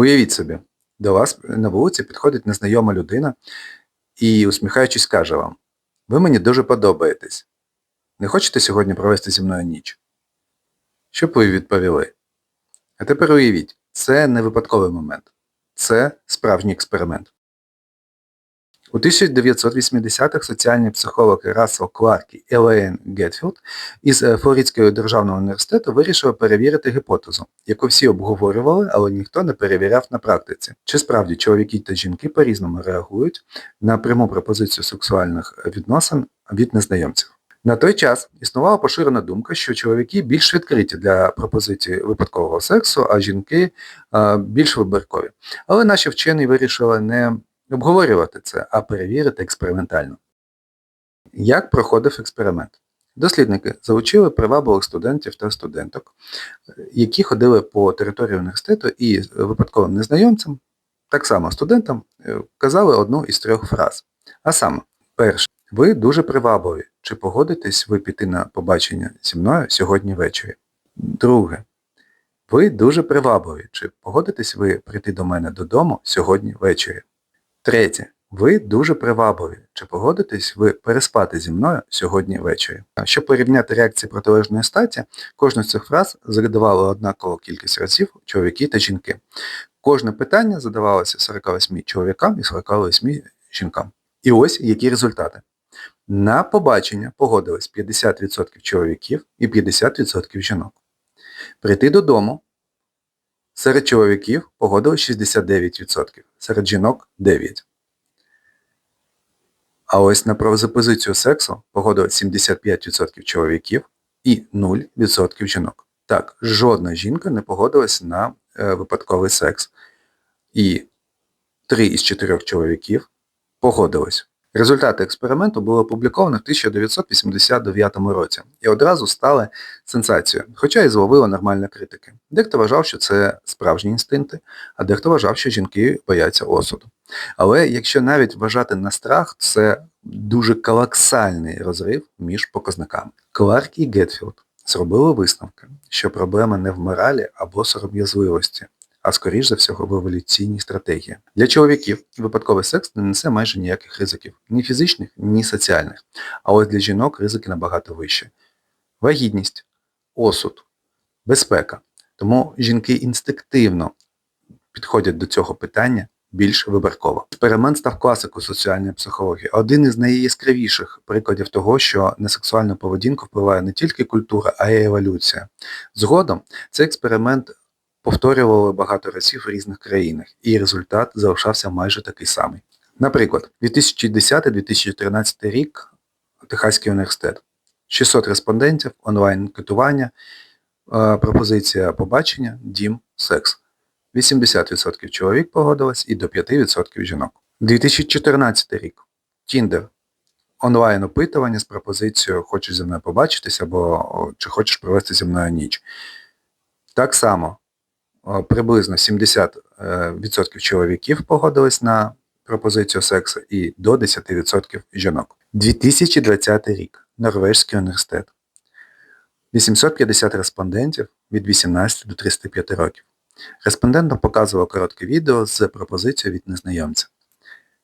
Уявіть собі, до вас на вулиці підходить незнайома людина і, усміхаючись, каже вам, ви мені дуже подобаєтесь. Не хочете сьогодні провести зі мною ніч? Що б ви відповіли? А тепер уявіть, це не випадковий момент. Це справжній експеримент. У 1980-х соціальні психологи Рассел Кларк і Елейн Гетфілд із е, Флоридського державного університету вирішили перевірити гіпотезу, яку всі обговорювали, але ніхто не перевіряв на практиці. Чи справді чоловіки та жінки по-різному реагують на пряму пропозицію сексуальних відносин від незнайомців. На той час існувала поширена думка, що чоловіки більш відкриті для пропозиції випадкового сексу, а жінки більш вибіркові. Але наші вчені вирішили не обговорювати це, а перевірити експериментально. Як проходив експеримент? Дослідники залучили привабливих студентів та студенток, які ходили по території університету і випадковим незнайомцям, так само студентам, е, казали одну із трьох фраз. А саме, перше, ви дуже привабливі. Чи погодитесь ви піти на побачення зі мною сьогодні ввечері? Друге, ви дуже привабливі. Чи погодитесь ви прийти до мене додому сьогодні ввечері? Третє. Ви дуже привабливі. Чи погодитесь ви переспати зі мною сьогодні ввечері? Щоб порівняти реакції протилежної статі, кожну з цих фраз задавали однакову кількість разів чоловіки та жінки. Кожне питання задавалося 48 чоловікам і 48 жінкам. І ось які результати. На побачення погодились 50% чоловіків і 50% жінок. Прийти додому серед чоловіків погодилось 69%, серед жінок 9%. А ось на пропозицію сексу погодилось 75% чоловіків і 0% жінок. Так, жодна жінка не погодилась на е, випадковий секс. І 3 із 4 чоловіків погодились. Результати експерименту були опубліковані в 1989 році і одразу стали сенсацією, хоча і зловили нормальні критики. Дехто вважав, що це справжні інстинкти, а дехто вважав, що жінки бояться осуду. Але якщо навіть вважати на страх, це дуже колоксальний розрив між показниками. Кларк і Гетфілд зробили висновки, що проблема не в моралі або сором'язливості а скоріш за всього в еволюційній стратегії. Для чоловіків випадковий секс не несе майже ніяких ризиків, ні фізичних, ні соціальних. А ось для жінок ризики набагато вищі. Вагітність, осуд, безпека. Тому жінки інстинктивно підходять до цього питання більш вибірково. Експеримент став класикою соціальної психології, один із найяскравіших прикладів того, що на сексуальну поведінку впливає не тільки культура, а й еволюція. Згодом цей експеримент повторювали багато разів в різних країнах, і результат залишався майже такий самий. Наприклад, 2010-2013 рік Техаський університет. 600 респондентів, онлайн-китування, е, пропозиція побачення, дім, секс. 80% чоловік погодилось і до 5% жінок. 2014 рік. Тіндер. Онлайн опитування з пропозицією Хочеш зі мною побачитись або чи хочеш провести зі мною ніч. Так само приблизно 70% чоловіків погодились на пропозицію сексу і до 10% жінок. 2020 рік. Норвежський університет. 850 респондентів від 18 до 35 років. Респондентам показувало коротке відео з пропозицією від незнайомця.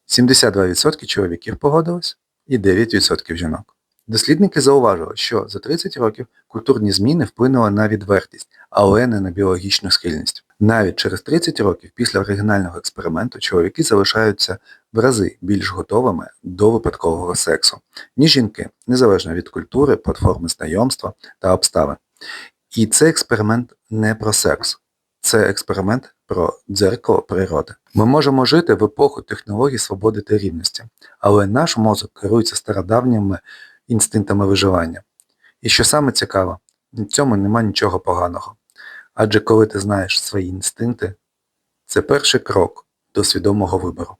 72% чоловіків погодилось і 9% жінок. Дослідники зауважили, що за 30 років культурні зміни вплинули на відвертість, але не на біологічну схильність. Навіть через 30 років після оригінального експерименту чоловіки залишаються в рази більш готовими до випадкового сексу, ніж жінки, незалежно від культури, платформи знайомства та обставин. І цей експеримент не про секс, це експеримент про дзеркало природи. Ми можемо жити в епоху технологій свободи та рівності, але наш мозок керується стародавніми інстинктами виживання. І що саме цікаво, в цьому нема нічого поганого. Адже коли ти знаєш свої інстинкти, це перший крок до свідомого вибору.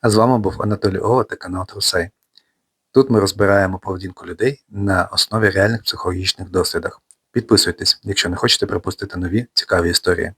А з вами був Анатолій Ола та канал Трусей. Тут ми розбираємо поведінку людей на основі реальних психологічних дослідах. Підписуйтесь, якщо не хочете пропустити нові цікаві історії.